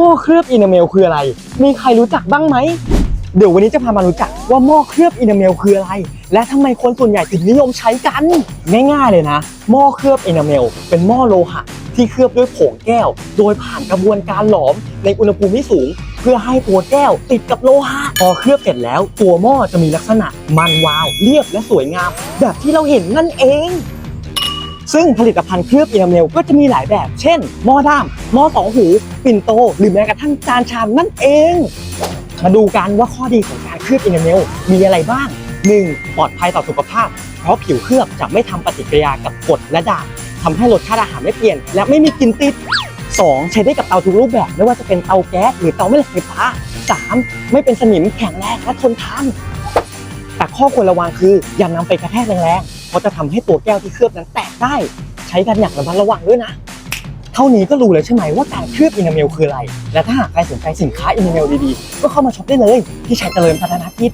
หม้อเคลือบอินาเมลคืออะไร มีใครรู้จักบ้างไหม เดี๋ยววันนี้จะพามารู้จักว่าหม้อเคลือบอินาเมลคืออะไร และทำไมคนส่วนใหญ่ถึงนิยมใช้กัน ง่ายๆเลยนะ หม้อเคลือบอินาเมล เป็นหม้อโลหะที่เคลือบด้วยผงแก้ว โดยผ่านกระบวนการหลอมในอุณหภูมิที่สูง เพื่อให้ตัวแก้วติดกับโลหะ พอเคลือบเสร็จแล้ว ตัวหม้อจะมีลักษณะมันวาว เรียบและสวยงาม แบบที่เราเห็นนั่นเอง ซึ่งผลิตภัณฑ์เคลือบอินาเมลก็จะมีหลายแบบ เช่น หม้อด้าม หม้อสองหู ปิ่นโต หรือแม้กระทั่งจานชามนั่นเอง มาดูกันว่าข้อดีของการเคลือบอินาเมลมีอะไรบ้าง 1. ปลอดภัยต่อสุขภาพ เพราะผิวเคลือบจะไม่ทำปฏิกิริยากับกรดและด่างทำให้รสชาติอาหารไม่เปลี่ยน และไม่มีกลิ่นติด 2. ใช้ได้กับเตาทุกรูปแบบไม่ว่าจะเป็นเตาแก๊สหรือเตาแม่เหล็กไฟฟ้า 3. ไม่เป็นสนิมแข็งแรงและทนทานแต่ข้อควรระวังคืออย่านำไปกระแทกแรงๆ เพราะจะทำให้ตัวแก้วที่เคลือบนั้นแตกได้ ใช้กันอย่างระมัดระวังด้วยนะ เท่านี้ก็รู้แล้วใช่ไหมว่าการเคลือบอินาเมลคืออะไร และถ้าหากใครสนใจสินค้าอินาเมลดีๆ ก็เข้ามาช็อปได้เลย ที่ชัยเจริญพัฒนากิจ